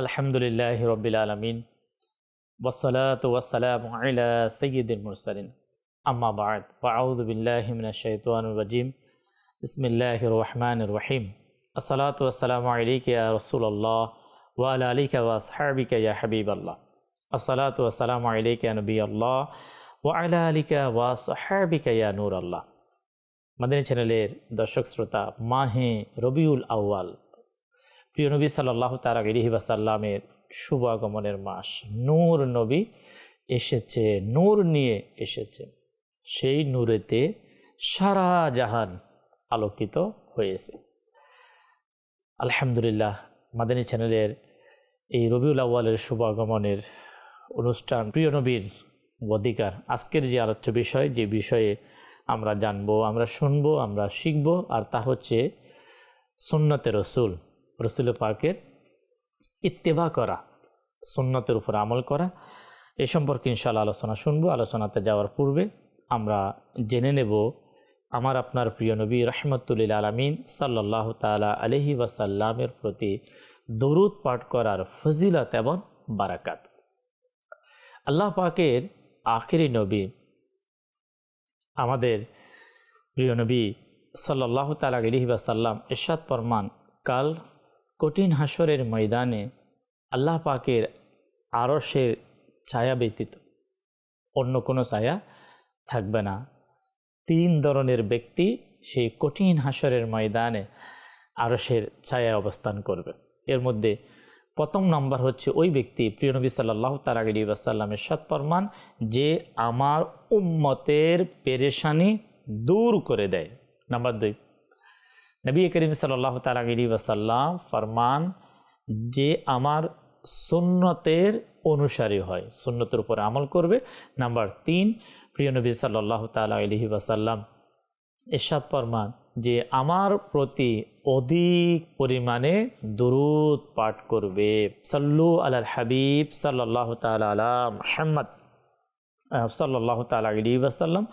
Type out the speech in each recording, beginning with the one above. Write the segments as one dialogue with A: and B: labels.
A: আলহামদুলিল্লাহ রবিল আলমিন ওসলাত ওয়াসালাম আলা সৈয়দুল মুরসালিন আম্মা বাদ ফাউদ বিল্লাহ মিনাশ শাইতানির রাজিম বিসমিল্লাহির রহমানির রহিম আসসালাতু ওয়াসসালামু আলাইকা ইয়া রাসূলুল্লাহ ওয়া আলা আলিকা ওয়া আসহাবিকা ইয়া হাবিবাল্লাহ আসসালাতু ওয়াসসালামু আলাইকা ইয়া নবিয়াল্লাহ ওয়া আলা আলিকা ওয়া আসহাবিকা ইয়া নূরাল্লাহ মাদানী চ্যানেলের দর্শক শ্রোতা মাহে রবিউল আউয়াল প্রিয় নবী সাল্লাহ তারা আলহি বাসাল্লামের শুভ আগমনের মাস, নূর নবী এসেছে, নূর নিয়ে এসেছে। সেই নূরেতে সারা জাহান আলোকিত হয়েছে। আলহামদুলিল্লাহ, মাদানী চ্যানেলের এই রবিউল আউ্বালের শুভ আগমনের অনুষ্ঠান প্রিয় নবীর অধিকার। আজকের যে আলোচ্য বিষয়, যে বিষয়ে আমরা জানব, আমরা শুনব, আমরা শিখব, আর তা হচ্ছে সুন্নতে রসুল। রসুল পাকের ইত্তেবা করা, সুন্নতের উপর আমল করা। এ সম্পর্কে ইনশাল্লাহ আলোচনা শুনব। আলোচনাতে যাওয়ার পূর্বে আমরা জেনে নেব, আমার আপনার প্রিয় নবী রহমতুল্লিল আলমিন সাল্লাহ তালা আলহি ওয়াসাল্লামের প্রতি দরুদ পাঠ করার ফজিলত এবং বারাকাত। আল্লাহ পাকের আখেরি নবী, আমাদের প্রিয় নবী সাল্লাহ তালা আলহি ওয়াসাল্লাম এরশাদ ফরমান কাল কঠিন হাসরের ময়দানে আল্লাহ পাকের আরসের ছায়া ব্যতীত অন্য কোনো ছায়া থাকবে না। তিন ধরনের ব্যক্তি সেই কঠিন হাসরের ময়দানে আরসের ছায়া অবস্থান করবে। এর মধ্যে প্রথম নাম্বার হচ্ছে ওই ব্যক্তি প্রিয়নবী সাল্লাহ তালাগি ওয়াসাল্লামের সৎপরমান যে আমার উম্মতের পেরেশানি দূর করে দেয়। নাম্বার দুই নবী করিম সাল্লাহ তালাগি ওয়াসাল্লাম ফরমান যে আমার সুন্নতের অনুসারী হয়, সুন্নতের উপরে আমল করবে। নাম্বার তিন, প্রিয় নবী সাল্লাহ তালা আলহি ওয়াসাল্লাম এরশাদ ফরমান যে আমার প্রতি অধিক পরিমাণে দুরুদ পাঠ করবে। সাল্লু আলাল হাবিব সাল্লাহ তালা আলা মোহাম্মদ। সাল্লাহ তালা আলী ওয়াসাল্লাম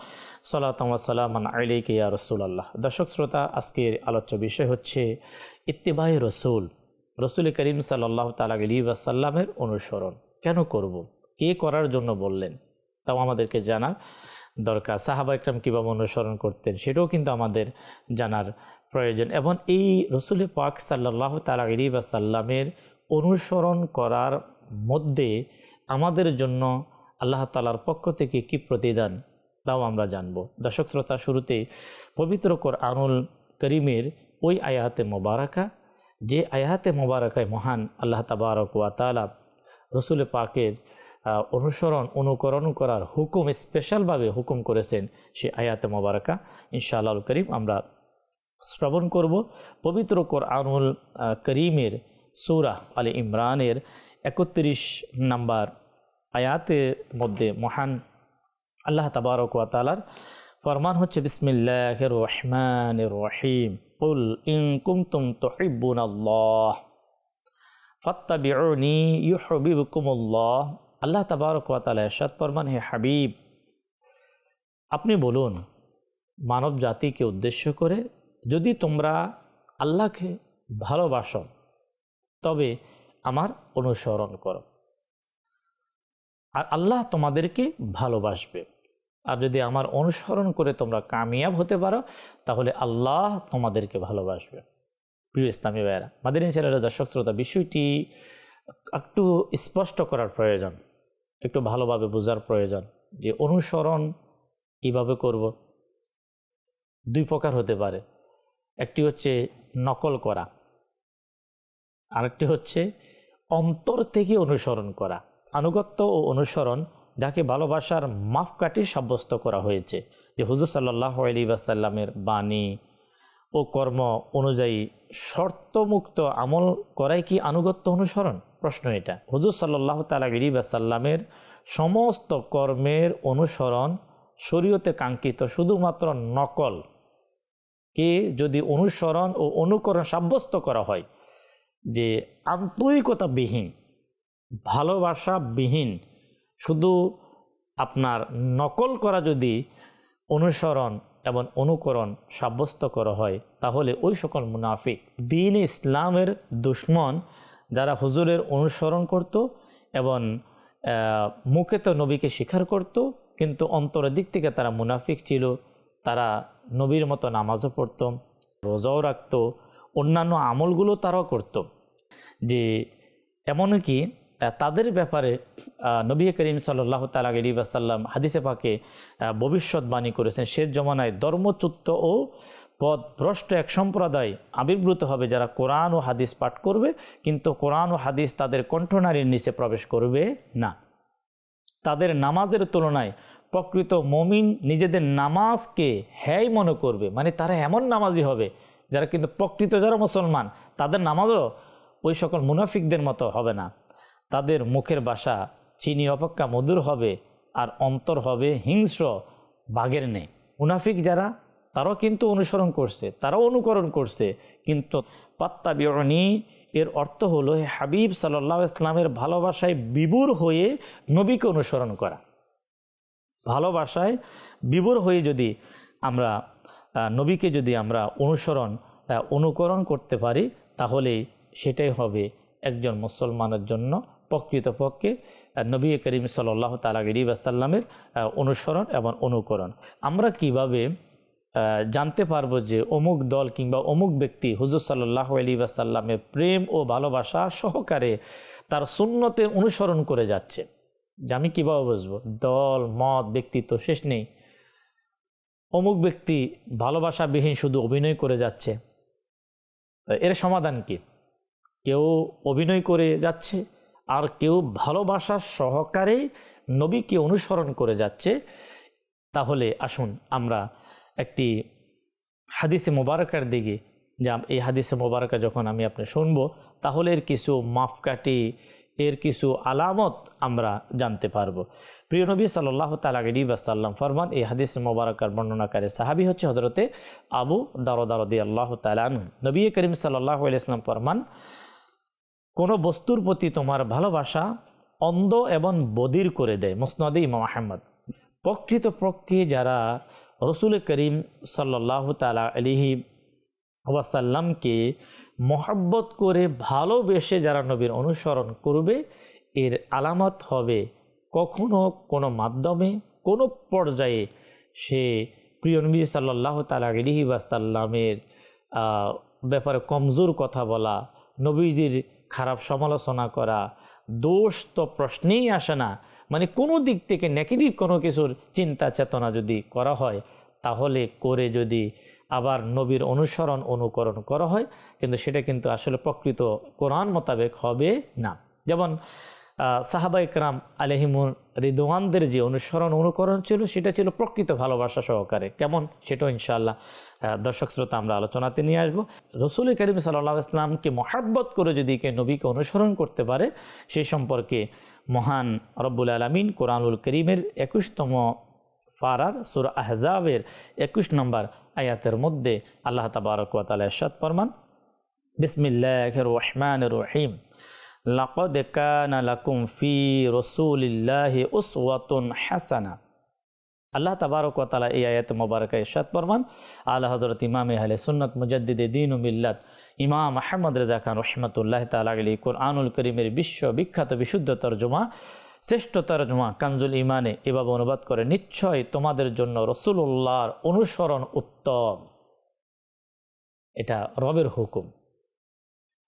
A: সাল্লাতাম আলী কিয়া রসুল আল্লাহ দর্শক শ্রোতা, আজকের আলোচ্য বিষয় হচ্ছে ইত্তেবাহ রসুল রসুল করিম সাল্লাহ তালা আলী ওয়াসাল্লামের অনুসরণ। কেন করব। কে করার জন্য বললেন? তাও আমাদেরকে জানার দরকার। সাহাবা ইকরাম কীভাবে অনুসরণ করতেন, সেটাও কিন্তু আমাদের জানার প্রয়োজন। এবং এই রসুল পাক সাল্লাহ তালা আলী ওয়াসাল্লামের অনুসরণ করার মধ্যে আমাদের জন্য আল্লাহ তালার পক্ষ থেকে কি প্রতিদান, তাও আমরা জানব। দর্শক শ্রোতা, শুরুতে পবিত্র কর আনুল করিমের ওই আয়াতে মোবারকা, যে আয়াতে মোবারকায় মহান আল্লাহ তাবারক ওয়া তালা রসুল পাকের অনুসরণ, অনুকরণ করার হুকুম, স্পেশালভাবে হুকুম করেছেন সে আয়াতে মোবারকা। ইনশাআল্লাহ করিম আমরা শ্রবণ করব পবিত্র কর আনুল করিমের সৌরা আলী ইমরানের একত্রিশ নাম্বার আয়াতের মধ্যে মহান আল্লাহ তাবারক তালার ফরমান হচ্ছে বিসমিল্লাহ রহমান রহিম। কুল ইন কুমতুম তহিবুন আল্লাহ ফত্তাবিউনি ইউহবিবকুমুল্লাহ। আল্লাহ তাবারক তালা এরশাদ ফরমান, হে হাবিব, আপনি বলুন, মানব জাতিকে উদ্দেশ্য করে যদি তোমরা আল্লাহকে ভালোবাসো, তবে আমার অনুসরণ করো। আর আল্লাহ তোমাদেরকে ভালোবাসবে। আর যদি আমার অনুসরণ করে তোমরা কামিয়াব হতে পারো, তাহলে আল্লাহ তোমাদেরকে ভালোবাসবে। প্রিয় ইসলামী ভাইয়েরা মাদের চ্যানেলের দর্শক শ্রোতা, বিষয়টি একটু স্পষ্ট করার প্রয়োজন, একটু ভালোভাবে বোঝার প্রয়োজন যে অনুসরণ কীভাবে করব। দুই প্রকার হতে পারে, একটি হচ্ছে নকল করা, আরেকটি হচ্ছে অন্তর থেকে অনুসরণ করা। আনুগত্য ও অনুসরণ যাকে ভালোবাসার মাপকাঠি সাব্যস্ত করা হয়েছে। যে হুজুর সাল্লাহ আলী বাসাল্লামের বাণী ও কর্ম অনুযায়ী শর্তমুক্ত আমল করাই কি আনুগত্য অনুসরণ? প্রশ্ন এটা। হুজুর সাল্লাহ তালা আলী বাসাল্লামের সমস্ত কর্মের অনুসরণ শরীয়তে কাঙ্ক্ষিত, শুধুমাত্র নকল। কে যদি অনুসরণ ও অনুকরণ সাব্যস্ত করা হয় যে আন্তরিকতাবিহীন ভালোবাসাবিহীন। শুধু আপনার নকল করা যদি অনুসরণ এবং অনুকরণ সাব্যস্ত করা হয়, তাহলে ওই সকল মুনাফিক, দিন ইসলামের দুশ্মন যারা হুজুরের অনুসরণ করত এবং মুখে তো নবীকে স্বীকার করত, কিন্তু অন্তরের দিক থেকে তারা মুনাফিক ছিল, তারা নবীর মতো নামাজও পড়ত, রোজাও রাখত, অন্যান্য আমলগুলো তারাও করত। যে এমনকি তাদের ব্যাপারে নবী করিম সাল্লাহ তালি বাসাল্লাম হাদিসে পাকে ভবিষ্যৎবাণী করেছেন। শেষ জমানায় ধর্মচ্যুত ও পদ ভ্রষ্ট এক সম্প্রদায় আবির্ভূত হবে যারা কোরআন ও হাদিস পাঠ করবে, কিন্তু কোরআন ও হাদিস তাদের কণ্ঠনারীর নিচে প্রবেশ করবে না। তাদের নামাজের তুলনায় প্রকৃত মমিন নিজেদের নামাজকে হ্যায় মনে করবে। মানে তারা এমন নামাজি হবে, যারা কিন্তু প্রকৃত যারা মুসলমান, তাদের নামাজও ওই সকল মুনাফিকদের মতো হবে না। তাদের মুখের বাসা চিনি অপেক্ষা মধুর হবে আর অন্তর হবে হিংস্র বাঘের নেই মুনাফিক যারা, তারাও কিন্তু অনুসরণ করছে, তারাও অনুকরণ করছে। কিন্তু পাত্তা বিরণী এর অর্থ হলো হাবিব সাল্লাহ ইসলামের ভালোবাসায় বিবুর হয়ে নবীকে অনুসরণ করা। ভালোবাসায় বিবুর হয়ে যদি আমরা নবীকে যদি আমরা অনুসরণ অনুকরণ করতে পারি তাহলে সেটাই হবে একজন মুসলমানের জন্য প্রকৃতপক্ষে নবী করিম সাল্লাহ তালাগিরি বাসাল্লামের অনুসরণ এবং অনুকরণ। আমরা কীভাবে জানতে পারব যে অমুক দল কিংবা অমুক ব্যক্তি হুজুর সাল্লাহ আলী বাসাল্লামের প্রেম ও ভালোবাসা সহকারে তার শূন্যতে অনুসরণ করে যাচ্ছে? যে আমি কীভাবে বুঝব? দল, মত, ব্যক্তিত্ব, শেষ নেই। অমুক ব্যক্তি ভালোবাসাবিহীন শুধু অভিনয় করে যাচ্ছে। এর সমাধান কি? কেউ অভিনয় করে যাচ্ছে আর কেউ ভালোবাসা সহকারে নবীকে অনুসরণ করে যাচ্ছে, তাহলে আসুন আমরা একটি হাদিসে মোবারকার দিকে যে এই হাদিসে মোবারকা যখন আমি আপনি শুনব, তাহলে এর কিছু মাপকাঠি, এর কিছু আলামত আমরা জানতে পারব। প্রিয় নবী সাল্লাহ তালাগি বাসাল্লাম ফরমান, এই হাদিস মোবারকার বর্ণনাকারী সাহাবি হচ্ছে হজরতে আবু দারদারদি আল্লাহ তালানু নবী করিম সাল্লাহ ইসলাম ফরমান কোনো বস্তুর প্রতি তোমার ভালোবাসা অন্ধ এবং বদির করে দেয়, মুসনদে ইমাম আহমদ। প্রকৃতপক্ষে যারা রসুল করিম সাল্লাহ তালা আলিহি ওয়াসাল্লামকে মহাব্বত করে ভালোবেসে যারা নবীর অনুসরণ করবে, এর আলামত হবে কখনো কোনো মাধ্যমে, কোনো পর্যায়ে সে প্রিয় নবী সাল্লাহ তালা আলিহি ওয়াসাল্লামের ব্যাপারে কমজোর কথা বলা, নবীজির খারাপ সমালোচনা করা, দোষ তো প্রশ্নেই আসে না। মানে কোনো দিক থেকে নেগেটিভ কোনো কিছুর চিন্তা চেতনা যদি করা হয়, তাহলে করে যদি আবার নবীর অনুসরণ অনুকরণ করা হয়, কিন্তু সেটা কিন্তু আসলে প্রকৃত কোরআন মোতাবেক হবে না। যেমন সাহাবা ইকরাম আলহিমুর রিদওয়ানদের যে অনুসরণ অনুকরণ ছিল, সেটা ছিল প্রকৃত ভালোবাসা সহকারে। কেমন? সেটাও ইনশাআল্লাহ দর্শক শ্রোতা, আমরা আলোচনাতে নিয়ে আসব। রসুল করিম সাল্লাহ ইসলামকে মহাব্বত করে যদি কে নবীকে অনুসরণ করতে পারে সেই সম্পর্কে মহান রব্বুল আলমিন কোরআনুল করিমের একুশতম ফারার সুর আহজাবের একুশ নম্বর আয়াতের মধ্যে আল্লাহ তাবারক ওয়া তাআলা ইরশাদ ফরমান বিসমিল্লাহ রহমানির রহিম। লাকদ কানা লাকুম ফি রাসূলিল্লাহি উসওয়াতুন হাসানা। আল্লাহ তাবারক তাআলা এই আয়াত মোবারকা ইরশাদ ফরমান। আলা হযরত ইমাম আহলে সুন্নাত মুজাদ্দিদে দ্বীন ও মিল্লাত। ইমাম আহমদ রেজা খান রহমতুল্লাহ আলাইহি কোরআনুল করিমের বিশ্ব বিখ্যাত বিশুদ্ধ তর্জমা, শ্রেষ্ঠ তর্জমা কানজুল ইমানে এভাবে অনুবাদ করে, নিশ্চয় তোমাদের জন্য রসুল্লাহর অনুসরণ উত্তম। এটা রবের হুকুম।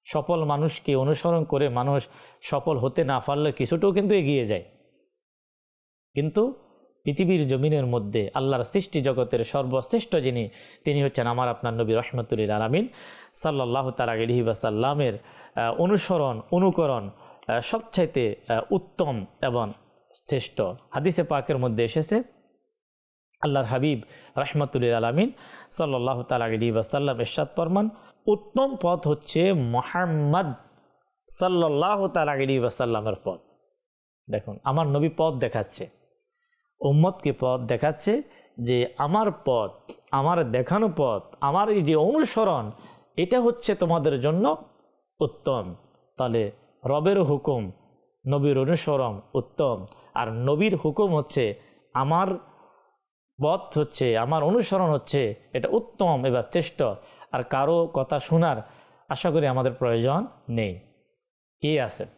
A: সফল মানুষকে অনুসরণ করে মানুষ সফল হতে না পারলে কিছুটাও কিন্তু এগিয়ে যায়। কিন্তু পৃথিবীর জমিনের মধ্যে আল্লাহর সৃষ্টি জগতের সর্বশ্রেষ্ঠ যিনি, তিনি হচ্ছেন আমার আপনার নবী রহমতুল্লিল আলমিন সাল্লাহ তালাগিহি বাসাল্লামের অনুসরণ, অনুকরণ সবচাইতে উত্তম এবং শ্রেষ্ঠ। হাদিসে পাকের মধ্যে এসেছে আল্লাহর হাবিব রহমতুল্লিল আলমিন সাল্লাহ তালাগিহি বাসাল্লাম এরশাদ ফরমান, উত্তম পথ হচ্ছে মোহাম্মদ সাল্লাহ তালাগিহি বাসাল্লামের পথ। দেখুন, আমার নবী পথ দেখাচ্ছে, উম্মতকে পথ দেখাচ্ছে যে আমার পথ, আমার দেখানো পথ, আমার এই যে অনুসরণ, এটা হচ্ছে তোমাদের জন্য উত্তম। তাহলে রবের হুকুম, নবীর অনুসরণ উত্তম। আর নবীর হুকুম হচ্ছে আমার পথ হচ্ছে, আমার অনুসরণ হচ্ছে, এটা উত্তম, এবার শ্রেষ্ঠ। আর কারও কথা শোনার আশা করি আমাদের প্রয়োজন নেই। কে আছেন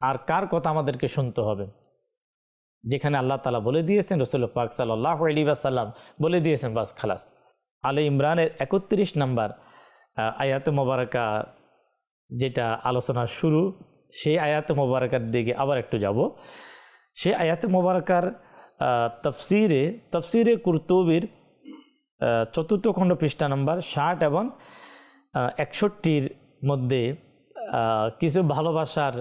A: আর কার কথা আমাদেরকে শুনতে হবে? যেখানে আল্লাহ তালা বলে দিয়েছেন, রসুল পাক সাল্লাহ আলী সাল্লাম বলে দিয়েছেন, বাস খালাস। আলে ইমরানের একত্রিশ নাম্বার আয়াতে মোবারকা যেটা আলোচনার শুরু, সেই আয়াতে মোবারকার দিকে আবার একটু যাব। সেই আয়াতে মোবারকার তফসিরে তফসিরে কুরতুবির চতুর্থ খণ্ড পৃষ্ঠা নম্বর ষাট এবং একষট্টির মধ্যে কিছু ভালোবাসার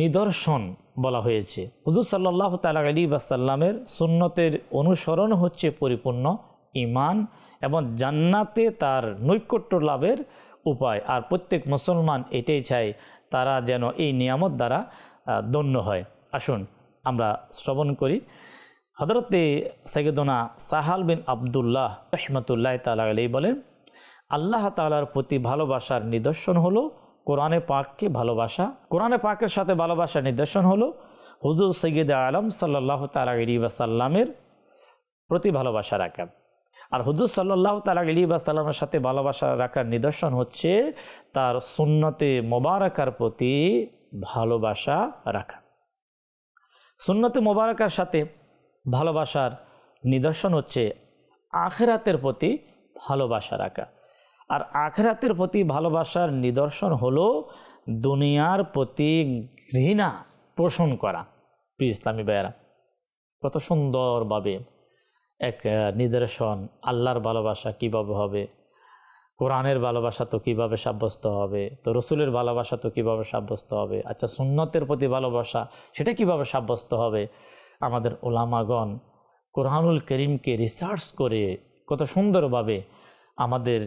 A: নিদর্শন বলা হয়েছে। হুজুর সাল্লাহ তালা আলী বাসাল্লামের সুন্নতের অনুসরণ হচ্ছে পরিপূর্ণ ইমান এবং জান্নাতে তার নৈকট্য লাভের উপায়। আর প্রত্যেক মুসলমান এটাই চায় তারা যেন এই নিয়ামত দ্বারা ধন্য হয়। আসুন, আমরা শ্রবণ করি। হজরতে সৈয়দনা সাহাল বিন আবদুল্লাহ রহমতুল্লাহ তালা আলী বলেন, আল্লাহ তালার প্রতি ভালোবাসার নিদর্শন হলো কোরআনে পাককে ভালোবাসা। কোরআনে পাকের সাথে ভালোবাসার নিদর্শন হলো হুজুর সৈয়দ আলম সাল্লাহ তালা আলী সাল্লামের প্রতি ভালোবাসা রাখা। আর হুজুর সাল্লাহ তালা আলী সাল্লামের সাথে ভালোবাসা রাখার নিদর্শন হচ্ছে তার সুন্নতে মোবারকার প্রতি ভালোবাসা রাখা। সুন্নতে মোবারকার সাথে ভালোবাসার নিদর্শন হচ্ছে আখেরাতের প্রতি ভালোবাসা রাখা। আর আখেরাতের প্রতি ভালোবাসার নিদর্শন হলো দুনিয়ার প্রতি ঘৃণা পোষণ করা। প্রিয় ইসলামী ভাইয়েরা, কত সুন্দরভাবে এক নিদর্শন, আল্লাহর ভালোবাসা কীভাবে হবে, কোরআনের ভালোবাসা তো কীভাবে সাব্যস্ত হবে, তো রসুলের ভালোবাসা তো কীভাবে সাব্যস্ত হবে আচ্ছা সুন্নতের প্রতি ভালোবাসা সেটা কীভাবে সাব্যস্ত হবে আমাদের ওলামাগণ কোরআনুল করিমকে রিসার্চ করে কত সুন্দরভাবে আমাদের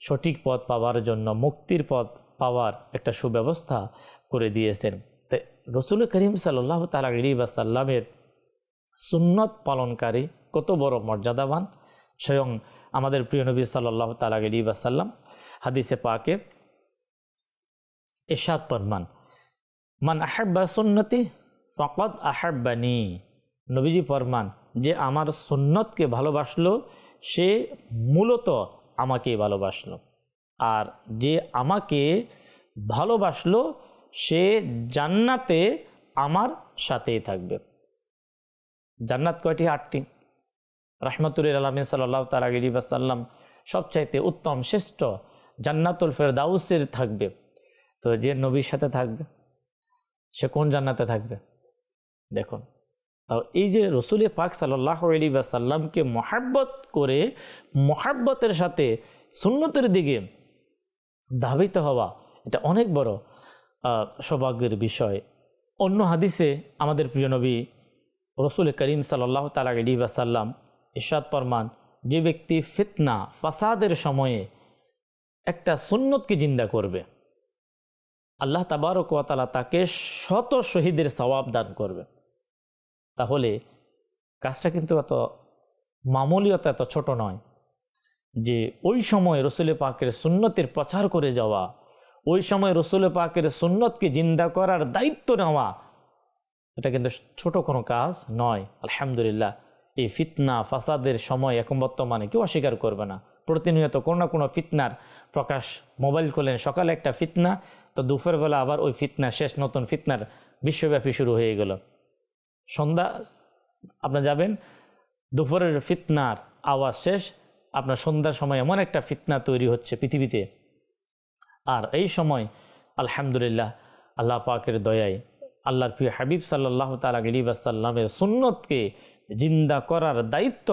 A: সঠিক পথ পাওয়ার জন্য, মুক্তির পথ পাওয়ার একটা সুব্যবস্থা করে দিয়েছেন। রসুল করিম সাল্লাহ তালা সাল্লামের সুন্নত পালনকারী কত বড় মর্যাদাবান। স্বয়ং আমাদের প্রিয় নবী সাল্লাহ তালা সাল্লাম হাদিসে পাকে এরশাদ ফরমান, মান আহাব্বা সুন্নতি ফকত আহাব্বানি। নবীজি ফরমান যে আমার সুন্নতকে ভালোবাসলো, সে মূলত আমাকে ভালোবাসলো। আর যে আমাকে ভালোবাসলো, সে জান্নাতে আমার সাথেই থাকবে। জান্নাত কয়টি? আটটি। রহমতুল আলমী সাল্লাহ তালাগিরি বাসাল্লাম সবচাইতে উত্তম, শ্রেষ্ঠ জান্নাতুল ফেরদাউসের থাকবে। তো যে নবীর সাথে থাকবে, সে কোন জান্নাতে থাকবে? দেখুন তাও এই যে রসুল পাক সাল্লাহ আলী বা সাল্লামকে মহাব্বত করে মহাব্বতের সাথে সুন্নতের দিকে ধাবিত হওয়া, এটা অনেক বড় সৌভাগ্যের বিষয়। অন্য হাদিসে আমাদের প্রিয় নবী রসুল করিম সাল্লাহ তালা আলী বা সাল্লাম ইশাদ ফরমান, যে ব্যক্তি ফিতনা, ফাসাদের সময়ে একটা সুন্নতকে জিন্দা করবে, আল্লাহ তাবারক ওয়া তাকে শত শহীদের সওয়াব দান করবে। তাহলে কাজটা কিন্তু এত, মামুলিয়ত এত ছোট নয় যে ওই সময় রসুল পাকের সুন্নতের প্রচার করে যাওয়া, ওই সময় রসুল পাকের সুন্নতকে জিন্দা করার দায়িত্ব নেওয়া, এটা কিন্তু ছোট কোনো কাজ নয়। আলহামদুলিল্লাহ, এই ফিতনা, ফাসাদের সময় এখন বর্তমানে কেউ অস্বীকার করবে না। প্রতিনিয়ত কোনো না কোনো ফিতনার প্রকাশ। মোবাইল খোলেন, সকালে একটা ফিতনা, তো দুপুরবেলা আবার ওই ফিতনা শেষ, নতুন ফিতনার বিশ্বব্যাপী শুরু হয়ে গেল। সন্ধ্যা, আপনার যাবেন, দুপুরের ফিতনার আওয়াজ শেষ, আপনার সন্ধ্যার সময় এমন একটা ফিতনা তৈরি হচ্ছে পৃথিবীতে। আর এই সময়, আলহামদুলিল্লাহ, আল্লাহ পাকের দয়ায়, আল্লাহর প্রিয় হাবিব সাল্লাহ তালা গরিবাসাল্লামের সুন্নতকে জিন্দা করার দায়িত্ব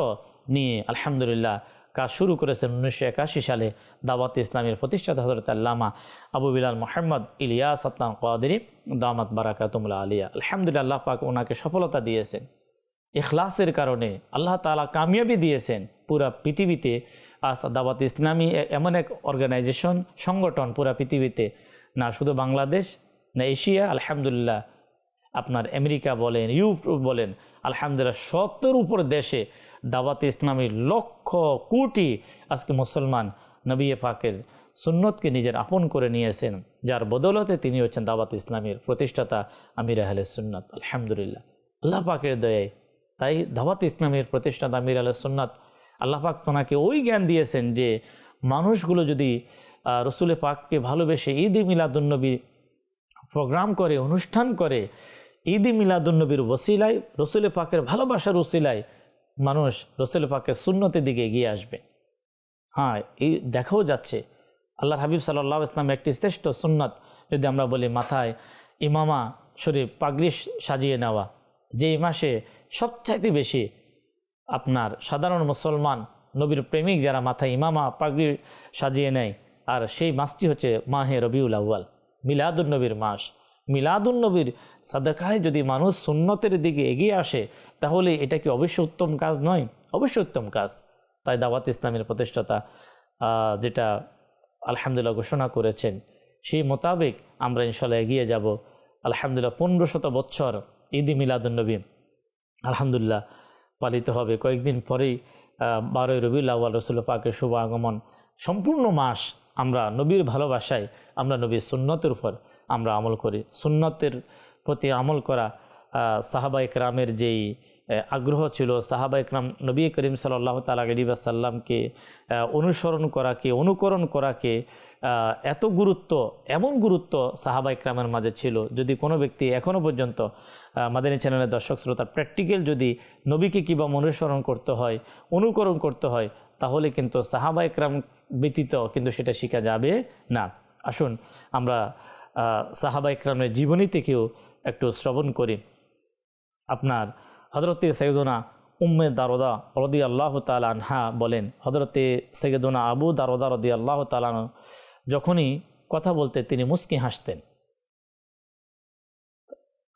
A: নিয়ে আলহামদুলিল্লাহ কাজ শুরু করেছেন উনিশশো একাশি সালে দাওয়াত ইসলামের প্রতিষ্ঠাতা হজরত আল্লামা আবু বিলাল মোহাম্মদ ইলিয়াস আতলাম কাদিরি দামাত বারাকাতুমুল্লা আলিয়া। আলহামদুলিল্লাহ আল্লাহ পাক ওনাকে সফলতা দিয়েছেন। এখলাসের কারণে আল্লাহ তালা কামিয়াবি দিয়েছেন পুরা পৃথিবীতে। আজ দাওয়াত ইসলামী এমন এক অর্গানাইজেশন, সংগঠন পুরা পৃথিবীতে। না শুধু বাংলাদেশ, না এশিয়া, আলহামদুলিল্লাহ। আপনার আমেরিকা বলেন, ইউরোপ বলেন, আলহামদুলিল্লাহ, সত্তর উপর দেশে দাওয়াত ইসলামী লক্ষ কোটি আজকে মুসলমান নবী পাকের সুন্নতকে নিজের আপন করে নিয়েছেন। যার বদৌলতে তিনি হচ্ছেন দাওয়াত ইসলামের প্রতিষ্ঠাতা আমির আহলে সুন্নত। আলহামদুলিল্লাহ। আল্লাহ পাকের দয়ায় তাই দাওয়াত ইসলামের প্রতিষ্ঠাতা আমির আলহ সুন্নাত আল্লাহ পাক তোনাকে ওই জ্ঞান দিয়েছেন যে মানুষগুলো যদি রসুলে পাককে ভালোবেসে ঈদ মিলাদুন্নবী প্রোগ্রাম করে, অনুষ্ঠান করে ঈদ মিলাদুন্নবীর ওসিলায়, রসুল পাকের ভালোবাসার ওসিলায় মানুষ রসুল পাকের শূন্যতের দিকে এগিয়ে আসবে। হ্যাঁ এই দেখাও যাচ্ছে। আল্লাহ হাবিব সাল্লাহ ইসলাম একটি শ্রেষ্ঠ সুন্নত যদি আমরা বলি মাথায় ইমামা শরীফ পাগড়ি সাজিয়ে নেওয়া, যেই মাসে সবচাইতে বেশি আপনার সাধারণ মুসলমান, নবীর প্রেমিক যারা মাথায় ইমামা পাগড়ি সাজিয়ে নেয়, আর সেই মাসটি হচ্ছে মাহে রবিউল আউ্য়াল মিলাদুল নবীর মাস। মিলাদুল নবীর সাদাকায় যদি মানুষ সুন্নতের দিকে এগিয়ে আসে, তাহলে এটা কি অবশ্যই উত্তম কাজ নয়? অবশ্যই উত্তম কাজ। তাই দাওয়াত ইসলামের প্রতিষ্ঠাতা যেটা আলহামদুলিল্লাহ ঘোষণা করেছেন, সেই মোতাবেক আমরা ইনশাল্লাহ এগিয়ে যাব। আলহামদুলিল্লাহ পনেরো শত বৎসর ঈদি মিলাদুলনবী আলহামদুলিল্লাহ পালিত হবে। কয়েকদিন পরেই বারোই রবিউল আউ্য়াল রসুল পাকের শুভ আগমন। সম্পূর্ণ মাস আমরা নবীর ভালোবাসায়, আমরা নবীর সুন্নতের উপর আমরা আমল করি। সুন্নতের প্রতি আমল করা সাহাবা ইকরামের যেই আগ্রহ ছিল সাহাবা ইকরাম নবী করিম সাল্লাহ তালা সাল্লামকে অনুসরণ করাকে, অনুকরণ করাকে এত গুরুত্ব, এমন গুরুত্ব সাহাবা ইকরামের মাঝে ছিল যদি কোনো ব্যক্তি এখনও পর্যন্ত মাদানী চ্যানেলের দর্শক শ্রোতা প্র্যাকটিক্যাল যদি নবীকে কীভাবে অনুসরণ করতে হয়, অনুকরণ করতে হয়, তাহলে কিন্তু সাহাবা ইকরাম ব্যতীত কিন্তু সেটা শেখা যাবে না। আসুন, আমরা সাহাবা ইকরামের জীবনী থেকেও একটু শ্রবণ করি। আপনার হজরতে সৈয়দনা উম্মে দারোদা রদি আল্লাহ তালা আনহা বলেন হজরতে সৈয়দনা আবু দারোদা রদি আল্লাহ তালান যখনই কথা বলতে তিনি মুস্কি হাসতেন।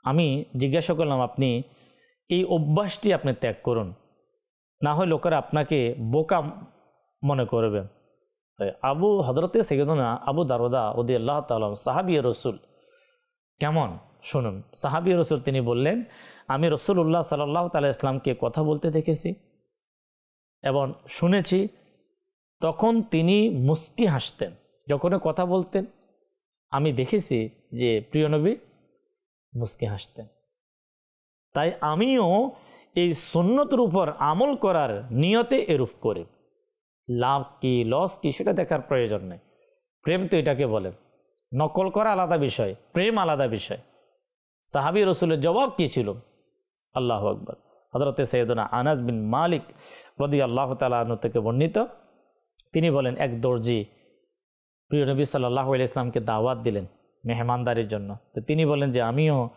A: আমি জিজ্ঞাসা করলাম, আপনি এই অভ্যাসটি আপনি ত্যাগ করুন, না হয় লোকেরা আপনাকে বোকা মনে করবে। তাই আবু হজরতে সৈয়দনা আবু দারোদা রদি আল্লাহ তালাম সাহাবি রসুল। কেমন? শুনুন সাহাবি রসুল তিনি বললেন, আমি রসুল্লাহ সাল্লাহ তালা ইসলামকে কথা বলতে দেখেছি এবং শুনেছি, তখন তিনি মুস্কি হাসতেন। যখন কথা বলতেন, আমি দেখেছি যে প্রিয় নবী মুস্কি হাসতেন। তাই আমিও এই সুন্নতের উপর আমল করার নিয়তে এরূপ করি। লাভ কি, লস কি, সেটা দেখার প্রয়োজন নেই। প্রেম তো এটাকে বলে। নকল করা আলাদা বিষয়, প্রেম আলাদা বিষয়। সাহাবি রসুলের জবাব কী ছিল? আল্লাহ আকবর। হজরতে সৈয়দনা আনাজ বিন মালিক রদি আল্লাহ তালু থেকে বর্ণিত, তিনি বলেন, এক দর্জি প্রিয় নবী সাল্লাহ ইসলামকে দাওয়াত দিলেন মেহমানদারির জন্য। তো তিনি বলেন যে, আমিও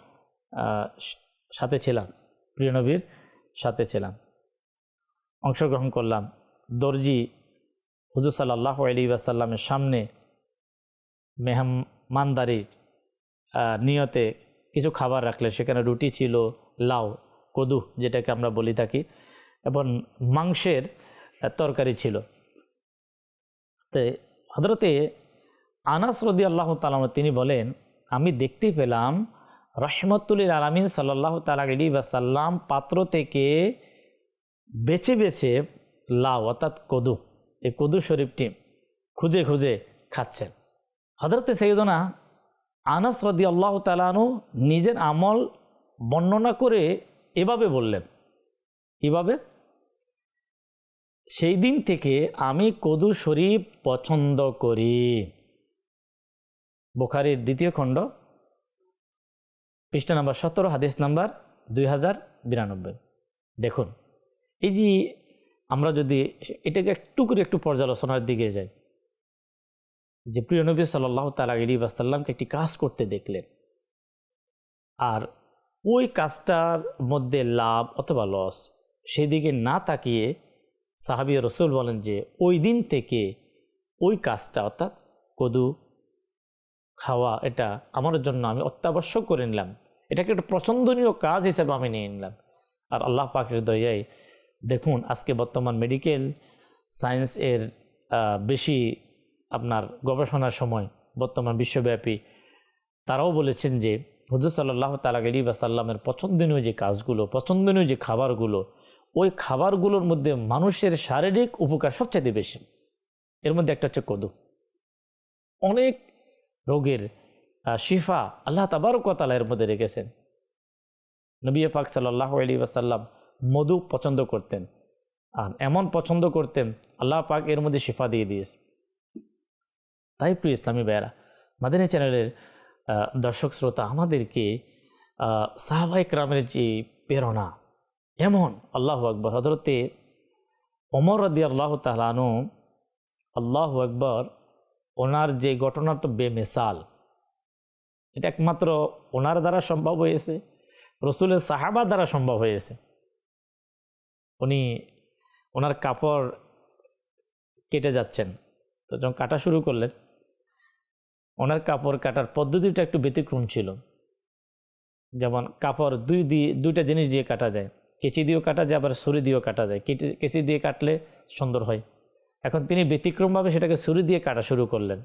A: সাথে ছিলাম, প্রিয় নবীর সাথে ছিলাম। অংশগ্রহণ করলাম। দর্জি হুজুর সাল্লাহ আলী আসাল্লামের সামনে মেহমানদারির আহ, নিয়তে কিছু খাবার রাখলেন। সেখানে রুটি ছিল লাউ কদু যেটাকে আমরা বলি থাকি এবং মাংসের তরকারি ছিল। তো হজরতে আনাস রদি আল্লাহ তালাম তিনি বলেন আমি দেখতে পেলাম রহমতুল্লিল আলমিন সাল্লাহ তালি বাসাল্লাম পাত্র থেকে বেছে বেছে লাউ অর্থাৎ কদু এই কদু শরীফটি খুঁজে খুঁজে খাচ্ছেন। হজরতে সৈয়দনা আনাস রদি আল্লাহ তালানু নিজের আমল বর্ণনা করে এভাবে বললেন কীভাবে সেই দিন থেকে আমি কদু শরীফ পছন্দ করি। বোখারির দ্বিতীয় খণ্ড, পৃষ্ঠা নাম্বার সতেরো, হাদিস নাম্বার দুই হাজার বিরানব্বই। দেখুন, এই যে আমরা যদি এটাকে একটু করে একটু পর্যালোচনার দিকে যাই। যে প্রিয় নবী সাল্লাহ তালা আলী বাসাল্লামকে একটি কাজ করতে দেখলেন। আর ওই কাজটার মধ্যে লাভ অথবা লস সেদিকে না তাকিয়ে সাহাবি রসুল বলেন যে, ওই দিন থেকে ওই কাজটা অর্থাৎ কদু, খাওয়া, এটা আমার জন্য আমি অত্যাবশ্যক করে নিলাম। এটাকে একটা পছন্দনীয় কাজ হিসেবে আমি নিয়ে নিলাম। আর আল্লাহ পাকের দয়ায় দেখুন, আজকে বর্তমান মেডিকেল সায়েন্স এর বেশি আপনার গবেষণার সময় বর্তমান বিশ্বব্যাপী, তারাও বলেছেন যে হুজুর সাল্লাহ তালাগি বাসাল্লামের পছন্দনীয় যে কাজগুলো, পছন্দনীয় যে খাবারগুলো, ওই খাবারগুলোর মধ্যে মানুষের শারীরিক উপকার সবচেয়ে বেশি। এর মধ্যে একটা হচ্ছে কদু। অনেক রোগের শিফা আল্লাহ তাবারকতালা এর মধ্যে রেখেছেন। নবী পাক সাল্লাহ আলী বাসাল্লাম মধু পছন্দ করতেন। আর এমন পছন্দ করতেন, আল্লাহ পাক এর মধ্যে শিফা দিয়ে দিয়েছে। তাই প্রিয় ইসলামী বেয়ারা মাদিনী চ্যানেলের দর্শক শ্রোতা, আমাদেরকে সাহাবাই ক্রামের যে প্রেরণা, এমন আল্লাহ আকবর হজরতে অমর রদি আল্লাহ তালানু আল্লাহ আকবর, ওনার যে ঘটনাটা বেমেসাল, এটা একমাত্র ওনার দ্বারা সম্ভব হয়েছে, রসুলের সাহাবা দ্বারা সম্ভব হয়েছে। উনি ওনার কাপড় কেটে যাচ্ছেন। তো যখন কাটা শুরু করলেন, ওনার কাপড় কাটার পদ্ধতিটা একটু ব্যতিক্রম ছিল। যেমন কাপড় দুই দিয়ে, দুইটা জিনিস দিয়ে কাটা যায়। কেচি দিয়েও কাটা যায়, আবার ছুরি দিয়েও কাটা যায়। কেটে কেচি দিয়ে কাটলে সুন্দর হয়। এখন তিনি ব্যতিক্রমভাবে সেটাকে ছুরি দিয়ে কাটা শুরু করলেন।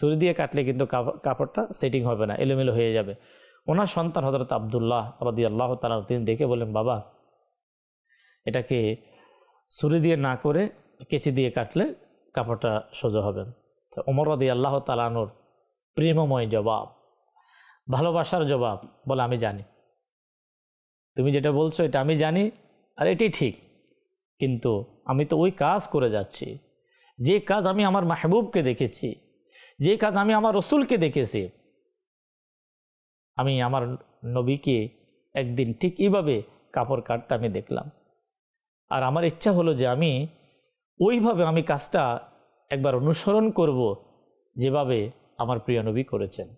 A: ছুরি দিয়ে কাটলে কিন্তু কাপড়- কাপড়টা সেটিং হবে না, এলোমেলো হয়ে যাবে। ওনার সন্তান হজরত আবদুল্লাহ রদি আল্লাহ তালা তিনি দেখে বলেন বাবা এটাকে ছুরি দিয়ে না করে কেচি দিয়ে কাটলে কাপড়টা সোজা হবে। ওমর রদি আল্লাহ তালানোর প্রেমময় জবাব, ভালোবাসার জবাব বলে আমি জানি। তুমি যেটা বলছো এটা আমি জানি আর এটি ঠিক। কিন্তু আমি তো ওই কাজ করে যাচ্ছি। যে কাজ আমি আমার মাহবুবকে দেখেছি, যে কাজ আমি আমার রসুলকে দেখেছি, আমি আমার নবীকে একদিন ঠিক এইভাবে কাপড় কাটতে আমি দেখলাম। আর আমার ইচ্ছা হলো যে আমি ওইভাবে আমি কাজটা একবার অনুসরণ করব যেভাবে আমার প্রিয় নবী করেছেন।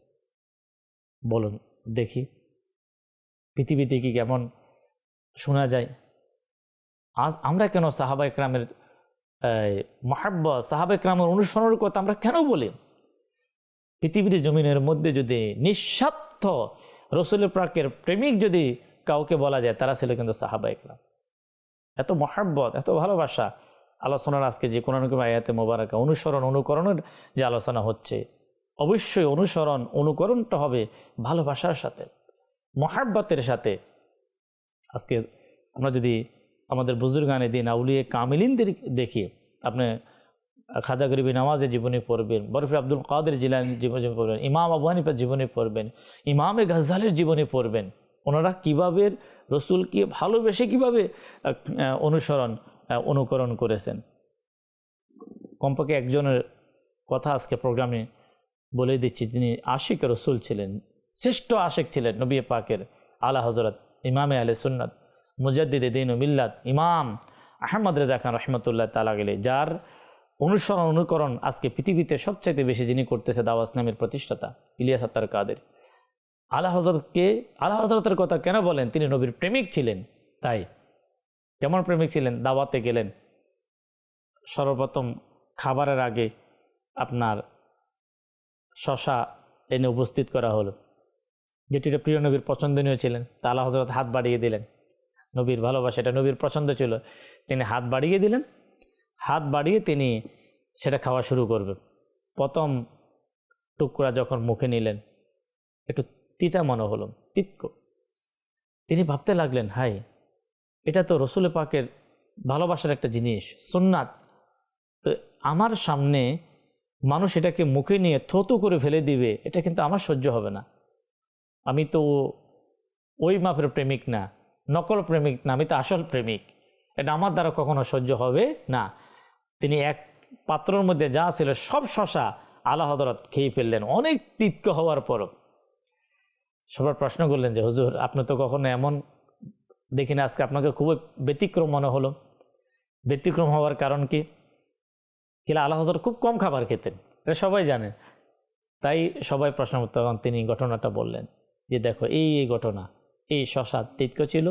A: বলুন, দেখি। পৃথিবীতে কি কেমন শোনা যায়? আজ আমরা কেন সাহাবা একরামের মহাব্বা সাহাবা একরামের অনুসরণের কথা আমরা কেন বলি? পৃথিবীর জমিনের মধ্যে যদি নিঃস্বার্থ রসুলের প্রাকের প্রেমিক যদি কাউকে বলা যায়, তারা ছিল কিন্তু সাহাবা একরাম। এত মহাব্বত, এত ভালোবাসা। আলোচনার আজকে যে কোনো রকম আয়াতে মোবারকা, অনুসরণ, অনুকরণের যে আলোচনা হচ্ছে, অবশ্যই অনুসরণ, অনুকরণটা হবে ভালোবাসার সাথে, মহাব্বতের সাথে। আজকে আমরা যদি আমাদের বুজুর্গানে দিন আউলিয়ে কামিলিনদের দেখি, আপনি খাজা গরিবী নামাজের জীবনে পড়বেন, বরফি আব্দুল কাদের জিলান জীবনী পড়বেন, ইমাম আবু হানিফার জীবনী পড়বেন, ইমামে গজালের জীবনে পড়বেন, ওনারা কীভাবে রসুলকে ভালোবেসে কীভাবে অনুসরণ অনুকরণ করেছেন? কমপক্ষে একজনের কথা আজকে প্রোগ্রামে বলে দিচ্ছি তিনি আশিক রসুল ছিলেন, শ্রেষ্ঠ আশেক ছিলেন নবী পাকের আলা হজরত ইমামে আলে সুন্নাত, মুজাদ্দিদে দিন মিল্লাত, ইমাম আহমদ রেজা খান রহমতুল্লাহ তালা গেলে যার অনুসরণ, অনুকরণ আজকে পৃথিবীতে সবচাইতে বেশি যিনি করতেছে দাওয়াস নামের প্রতিষ্ঠাতা ইলিয়াস আত্মার কাদের। আলা হজরতকে আলা হজরতের কথা কেন বলেন? তিনি নবীর প্রেমিক ছিলেন। তাই কেমন প্রেমিক ছিলেন? দাওয়াতে গেলেন। সর্বপ্রথম খাবারের আগে আপনার শশা এনে উপস্থিত করা হলো। যেটিটা প্রিয় নবীর পছন্দনীয় ছিলেন। তা আল্লাহ হজরত হাত বাড়িয়ে দিলেন। নবীর ভালোবাসা, এটা নবীর পছন্দ ছিল। তিনি হাত বাড়িয়ে দিলেন। হাত বাড়িয়ে তিনি সেটা খাওয়া শুরু করবেন। প্রথম টুকরা যখন মুখে নিলেন, একটু তিতা মনে হলো তিতক। তিনি ভাবতে লাগলেন হাই এটা তো রসুল পাকের ভালোবাসার একটা জিনিস, সুন্নাত। তো আমার সামনে মানুষ এটাকে মুখে নিয়ে থতো করে ফেলে দিবে, এটা কিন্তু আমার সহ্য হবে না। আমি তো ওই মাপের প্রেমিক না, নকল প্রেমিক না, আমি তো আসল প্রেমিক। এটা আমার দ্বারা কখনো সহ্য হবে না। তিনি এক পাত্রর মধ্যে যা ছিল সব শশা আলা হজরত খেয়ে ফেললেন। অনেক তিক্ত হওয়ার পরও। সবার প্রশ্ন করলেন যে, হুজুর, আপনি তো কখনো এমন দেখি না, আজকে আপনাকে খুবই ব্যতিক্রম মনে হলো। ব্যতিক্রম হওয়ার কারণ কি? কিলা আল্লাহ হজর খুব কম খাবার খেতেন, এটা সবাই জানে। তাই সবাই প্রশ্ন করতে তখন তিনি ঘটনাটা বললেন যে, দেখো, এই এই ঘটনা, এই শশা তিতক ছিল,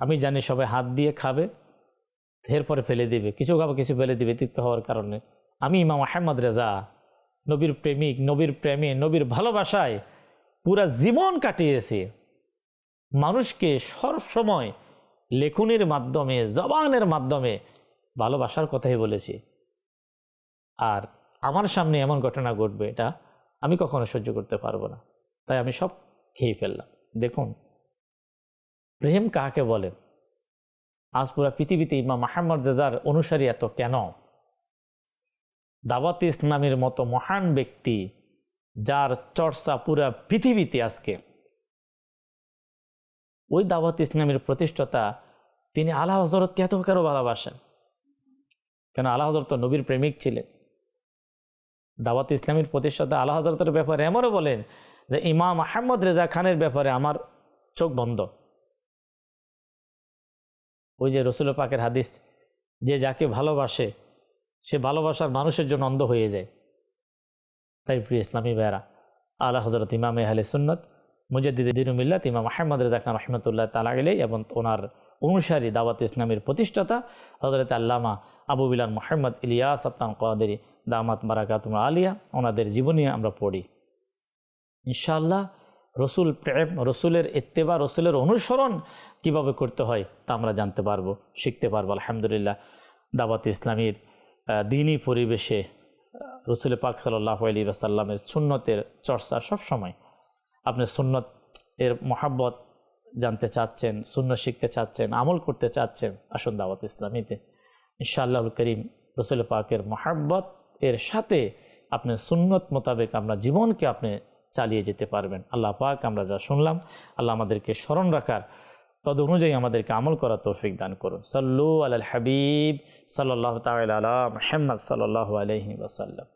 A: আমি জানি সবাই হাত দিয়ে খাবে, এরপরে ফেলে দিবে, কিছু খাবে, কিছু ফেলে দিবে তিতক হওয়ার কারণে। আমি ইমাম আহমদ রেজা, নবীর প্রেমিক, নবীর প্রেমে, নবীর ভালোবাসায় পুরা জীবন কাটিয়েছে। মানুষকে সবসময় লেখনের মাধ্যমে, জবানের মাধ্যমে ভালোবাসার কথাই বলেছি। আর আমার সামনে এমন ঘটনা ঘটবে, এটা আমি কখনো সহ্য করতে পারব না। তাই আমি সব খেয়ে ফেললাম। দেখুন, প্রেম কাকে বলে? আজ পুরা পৃথিবীতে ইমা মাহমদ রেজার অনুসারী এত কেন? দাওয়াত ইসলামের মতো মহান ব্যক্তি যার চর্চা পুরা পৃথিবীতে আজকে। ওই দাওয়াত ইসলামের প্রতিষ্ঠাতা, তিনি আল্লাহ হজরতকে এত কেন ভালোবাসেন। কেন আল্লাহ হজরত তো নবীর প্রেমিক ছিলেন। দাওয়াত ইসলামের প্রতিষ্ঠাতা আল্লাহ হজরতের ব্যাপারে এমনও বলেন যে, ইমাম আহমদ রেজা খানের ব্যাপারে আমার চোখ বন্ধ। ওই যে রসুল পাকের হাদিস, যে যাকে ভালোবাসে, সে ভালোবাসার মানুষের জন্য অন্ধ হয়ে যায়। তাই প্রিয় ইসলামী বেড়া আল্লাহ হজরত ইমাম আহলে সুন্নত মুজাদ্দিদিন মিল্লাত, ইমাম আহমদ রেজা খান রহমতুল্লাহ তালা এবং ওনার অনুসারী দাওয়াত ইসলামের প্রতিষ্ঠাতা হজরত আল্লামা আবু বিলাল মোহাম্মদ ইলিয়াস আত্তান কাদেরি দামাত বারাকাতুম আলিয়া, ওনাদের জীবনী আমরা পড়ি। ইনশাআল্লাহ রসুল প্রেম, রসুলের ইত্তেবা, রসুলের অনুসরণ কীভাবে করতে হয় তা আমরা জানতে পারব, শিখতে পারব, আলহামদুলিল্লাহ। দাওয়াত ইসলামীর দিনই পরিবেশে রসুল পাক সাল্লাহ আলী সুন্নতের চর্চা সব সময়। আপনি সুন্নত এর মহাব্বত জানতে চাচ্ছেন শূন্য শিখতে চাচ্ছেন, আমল করতে চাচ্ছেন, আসুন দাওয়াত ইসলামীতে। ইনশাআল্লাহ করিম রসুল পাকের মহাব্বত এর সাথে আপনার সুন্নত মোতাবেক আমরা জীবনকে আপনি চালিয়ে যেতে পারবেন। আল্লাহ পাক আমরা যা শুনলাম, আল্লাহ আমাদেরকে স্মরণ রাখার তদ অনুযায়ী আমাদেরকে আমল করা তৌফিক দান করুন। সাল্লু আল হাবিব সাল্লাহ তাল আলা মোহাম্মদ সাল্লাহ আলহি ওসাল্লাম